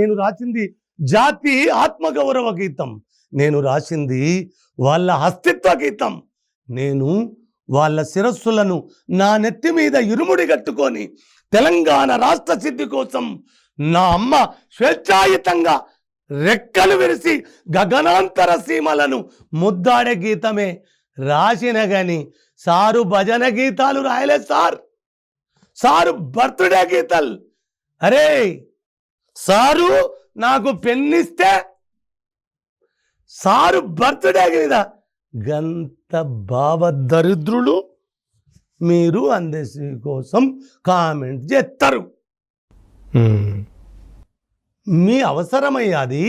నేను రాసింది జాతి ఆత్మగౌరవ గీతం. నేను రాసింది వాళ్ళ అస్తిత్వ గీతం. నేను వాళ్ళ శిరస్సులను నా నెత్తి మీద ఇరుముడి కట్టుకొని తెలంగాణ రాష్ట్ర సిద్ధి కోసం నా అమ్మ స్వేచ్ఛాయుతంగా రెక్కలు విరిసి గగనాంతర సీమలను ముద్దాడే గీతమే రాసిన గాని సారు భజన గీతాలు రాయలేదు సార్. సారు బర్త్డే గీతాలు. అరే సారు నాకు పెన్నిస్తే సారు బర్త్డే మీద గంత భావ దరిద్రులు మీరు అందేసి కోసం కామెంట్ చేస్తారు. మీ అవసరమయ్యాది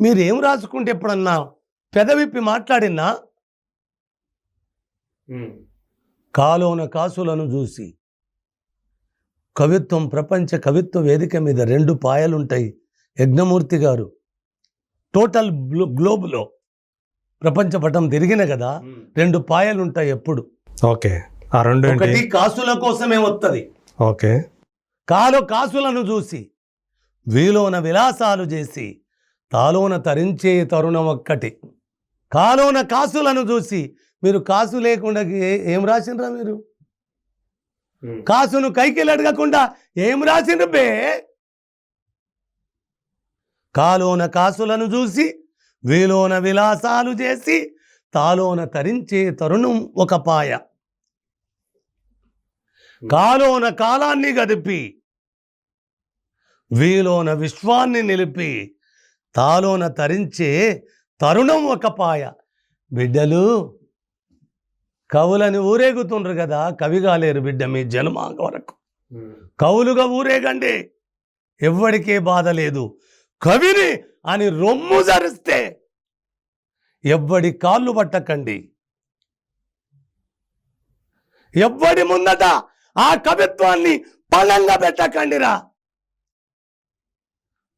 మీరేం రాసుకుంటే ఎప్పుడన్నా పెదవిప్పి మాట్లాడినా కాలోన కాసులను చూసి కవిత్వం ప్రపంచ కవిత్వ వేదిక మీద రెండు పాయలుంటాయి. యజ్ఞమూర్తి గారు. టోటల్ గ్లో గ్లోబ్లో ప్రపంచ పటం తిరిగిన కదా రెండు పాయలుంటాయి ఎప్పుడు. ఓకే. ఆ రెండు ఒకటి కాసుల కోసమే వస్తుంది ఓకే. కాలు కాసులను చూసి వీలోన విలాసాలు చేసి తాలోన తరించే తరుణం ఒక్కటి. కాలోన కాసులను చూసి మీరు కాసు లేకుండా ఏ- రాసిండ్రా మీరు? కాసును కైకిలు అడగకుండా ఏం రాసిండ్రు బే? కాలోన కాసులను చూసి వీలోన విలాసాలు చేసి తాలోన తరించే తరుణం ఒక పాయ. కాలోన కాలాన్ని గదిపి వీలోన విశ్వాన్ని నిలిపి తాలోన తరించే తరుణం ఒక పాయ. బిడ్డలు కవులని ఊరేగుతుండ్రు కదా కవి కాలేరు బిడ్డ మీ జన్మ వరకు. కవులుగా ఊరేగండి. ఎవ్వడికే బాధ లేదు. కవిని అని రొమ్ము జరిస్తే ఎవ్వడి కాళ్ళు పట్టకండి. ఎవ్వడి ముందట ఆ కవిత్వాన్ని పళంగా పెట్టకండిరా.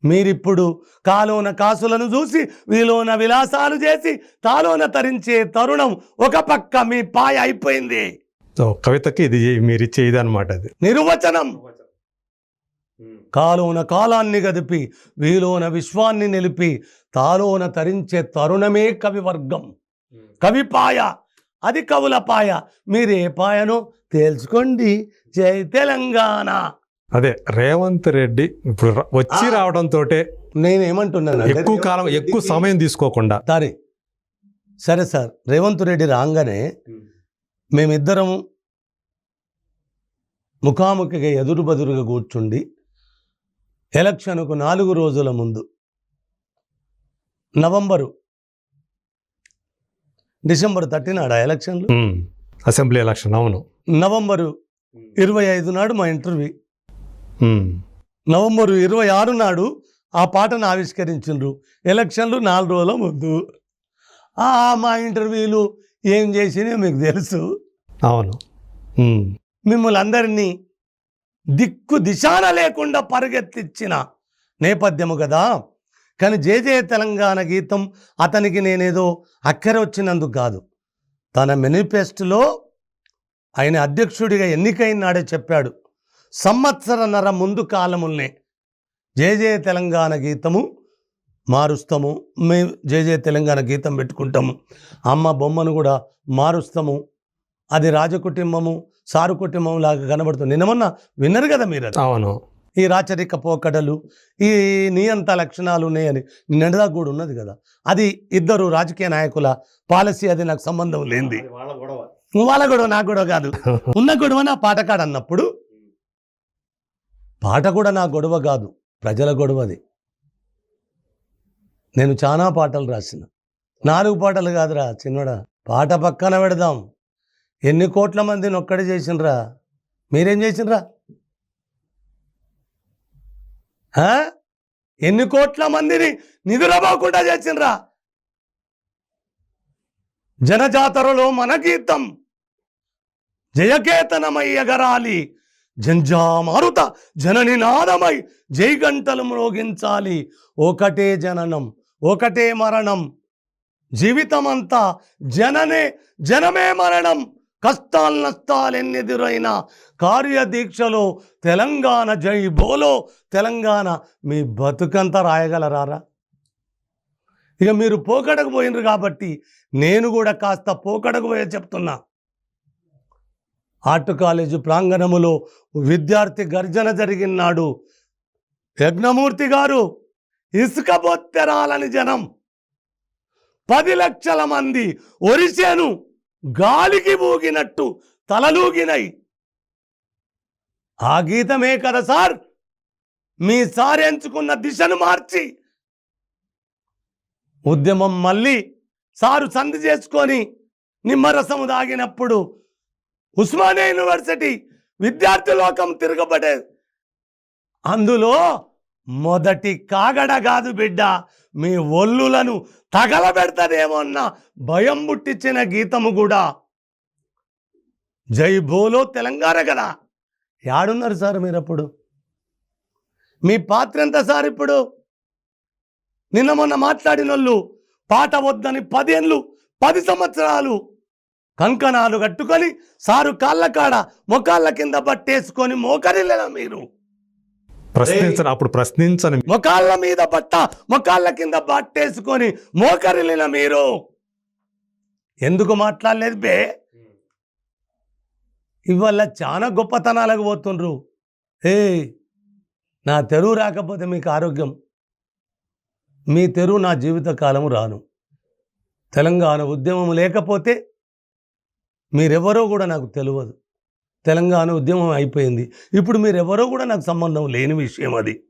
మీరిప్పుడు కాలోన కాసులను చూసి వీలోన విలాసాలు చేసి తాలోన తరించే తరుణం ఒక పక్క మీ పాయ అయిపోయింది. సో కవితకి ఇది మీరు ఇచ్చే ఇది అనమాట అది. నిర్వచనం. కాలోన కాలాన్ని గదిపి వీలోన విశ్వాన్ని నిలిపి తాలోన తరించే తరుణమే కవివర్గం. కవిపాయ అది కవుల పాయ. మీరే పాయను తేల్చుకోండి. జై తెలంగాణ. అదే రేవంత్ రెడ్డి ఇప్పుడు వచ్చి రావడంతో నేనేమంటున్నాను ఎక్కువ కాలం ఎక్కువ సమయం తీసుకోకుండా. సరే సరే సార్ రేవంత్ రెడ్డి రాగానే మేమిద్దరం ముఖాముఖిగా ఎదురు బదురుగా కూర్చుండి ఎలక్షన్కు నాలుగు రోజుల ముందు నవంబరు డిసెంబర్ థర్టీ నాడు ఎలక్షన్లు. అసెంబ్లీ ఎలక్షన్ అవును. నవంబరు ఇరవై ఐదు నాడు మా ఇంటర్వ్యూ. నవంబరు ఇరవై ఆరు నాడు ఆ పాటను ఆవిష్కరించిండ్రు. ఎలక్షన్లు నాలుగు రోజుల ముందు. ఆ మా ఇంటర్వ్యూలు ఏం చేసినాయో మీకు తెలుసు. అవును. మిమ్మల్ని అందరినీ దిక్కు దిశాన లేకుండా పరిగెత్తిచ్చిన నేపథ్యము కదా. కానీ జే జయ తెలంగాణ గీతం అతనికి నేనేదో అక్కర వచ్చినందుకు కాదు. తన మేనిఫెస్టోలో ఆయన అధ్యక్షుడిగా ఎన్నికైన నాడే చెప్పాడు. సంవత్సరన్నర ముందు కాలముల్నే. జయ జయ తెలంగాణ గీతము మారుస్తాము. మేము జయ జయ తెలంగాణ గీతం పెట్టుకుంటాము. అమ్మ బొమ్మను కూడా మారుస్తాము. అది రాజకుటుంబము సారు కుటుంబం లాగా కనబడుతుంది. నిన్న మొన్న విన్నారు కదా మీరు. అవును. ఈ రాచరిక పోకడలు ఈ నియంత లక్షణాలు ఉన్నాయని నిన్నటిదా కూడా ఉన్నది కదా. అది ఇద్దరు రాజకీయ నాయకుల పాలసీ అది నాకు సంబంధం లేనిది. వాళ్ళ గొడవ నా గొడవ కాదు. ఉన్న గొడవ నా పాటకాడ అన్నప్పుడు పాట కూడా నా గొడవ కాదు ప్రజల గొడవది. నేను చాలా పాటలు రాసిన. నాలుగు పాటలు కాదురా చిన్నడా. పాట పక్కన పెడదాం. ఎన్ని కోట్ల మందిని ఒక్కడే చేసినరా? మీరేం చేసినరా? ఆ? ఎన్ని కోట్ల మందిని నిధులవ్వకుండా చేసినరా? జనజాతరలో మన గీతం. జయకేతనమయ్యగరాలి. జంజామారుత జననినాదమై జైగంటలు మ్రోగించాలి. ఒకటే జననం ఒకటే మరణం. జీవితమంతా జననే జనమే మరణం. కష్టాలు నష్టాలు ఎన్నెదురైనా కార్యదీక్షలో తెలంగాణ జై బోలో. తెలంగాణ మీ బతుకంతా రాయగలరారా? ఇక మీరు పోకడకు పోయినరు కాబట్టి నేను కూడా కాస్త పోకడకు పోయే చెప్తున్నా. ఆర్ట్ కాలేజీ ప్రాంగణములో విద్యార్థి గర్జన జరిగినాడు. యజ్ఞమూర్తి గారు ఇసుక బొత్తెరాలని జనం. పది లక్షల మంది ఒరిసేను గాలికి ఊగినట్టు తలలూగినై. ఆ గీతమే కదా సార్? మీ సార్ ఎంచుకున్న దిశను మార్చి. ఉద్యమం మళ్ళీ సారు సంధి చేసుకొని నిమ్మరసము దాగినప్పుడు ఉస్మానియా యూనివర్సిటీ విద్యార్థి లోకం తిరగబడే అందులో మొదటి కాగడ కాదు బిడ్డ మీ ఒల్లులను తగలబెడతదేమో అన్న భయం పుట్టించిన గీతము కూడా. జై బోలో తెలంగాణ కదా. యాడున్నారు సార్ మీరు అప్పుడు మీ పాత్ర ఎంత సార్ ఇప్పుడు? నిన్న మొన్న మాట్లాడిన వాళ్ళు పాట వద్దని పదేళ్ళు పది సంవత్సరాలు కంకణాలు కట్టుకొని సారు కాళ్ళ కాడ మొకాళ్ళ కింద పట్టేసుకొని మోకరిల్లేనా మీరు? ప్రశ్నించని అప్పుడు ప్రశ్నించని. మొకాళ్ళ మీద బట్ట మొకాళ్ళ కింద బట్టేసుకొని మోకరిల్లిన మీరు? ఎందుకు మాట్లాడలేదు బే? ఇవాళ చాలా గొప్పతనాలకు పోతుండ్రు. ఏ నా తెరువు రాకపోతే మీకు ఆరోగ్యం. మీ తెరువు నా జీవితకాలం రాను. తెలంగాణ ఉద్యమం లేకపోతే మీరెవరో కూడా నాకు తెలియదు తెలంగాణ ఉద్యమం అయిపోయింది. ఇప్పుడు మీరెవరో కూడా నాకు సంబంధం లేని విషయం అది.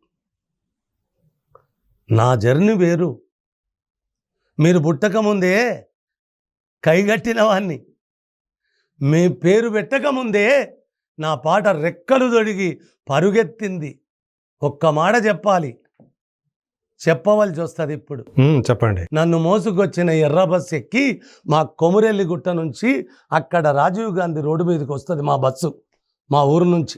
నా జర్నీ వేరు. మీరు పుట్టకముందే కైగట్టిన వాణ్ణి. మీ పేరు పెట్టకముందే నా పాట రెక్కలు దొడిగి పరుగెత్తింది. ఒక్క మాట చెప్పాలి. చెప్పవలసి వస్తుంది ఇప్పుడు చెప్పండి. నన్ను మోసుకొచ్చిన ఎర్ర బస్సు ఎక్కి మా కొమురెల్లి గుట్ట నుంచి అక్కడ రాజీవ్ గాంధీ రోడ్డు మీదకి వస్తుంది మా బస్సు మా ఊరు నుంచి.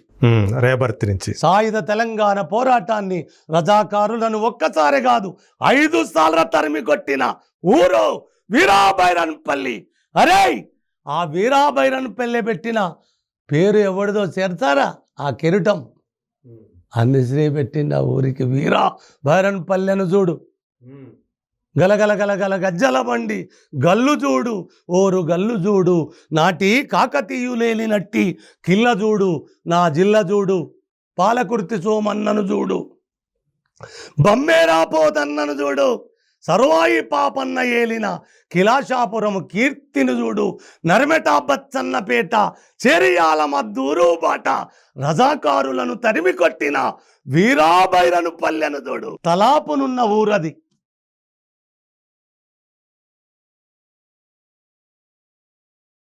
రేబర్తి నుంచి. సాయుధ తెలంగాణ పోరాటాన్ని రజాకారులను ఒక్కసారి కాదు ఐదు సార్లు తరిమి కొట్టిన ఊరు వీరాబైరన్పల్లి అరే ఆ వీరాబైరన్పల్లి పెట్టిన పేరు ఎవరిదో చేరతారా? ఆ కెరుటం. అందుశ్రీ పెట్టింది ఆ ఊరికి వీరా బైరన్పల్లెను చూడు. గలగల గలగల గజ్జల బండి గల్లు చూడు ఓరు గల్లు చూడు నాటి కాకతీయులేని నట్టి కిల్ల చూడు నా జిల్ల చూడు పాలకుర్తి సోమన్నను చూడు బమ్మేరాపోతన్నను చూడు. సర్వాయి పాపన్న ఏలిన కిలాషాపురము కీర్తిని చూడు. నర్మెట బచ్చన్నపేట చెరియాల మద్దూరు బాట. రజాకారులను తరిమి కొట్టిన వీరాబైరను పల్లెను చూడు తలాపునున్న ఊరది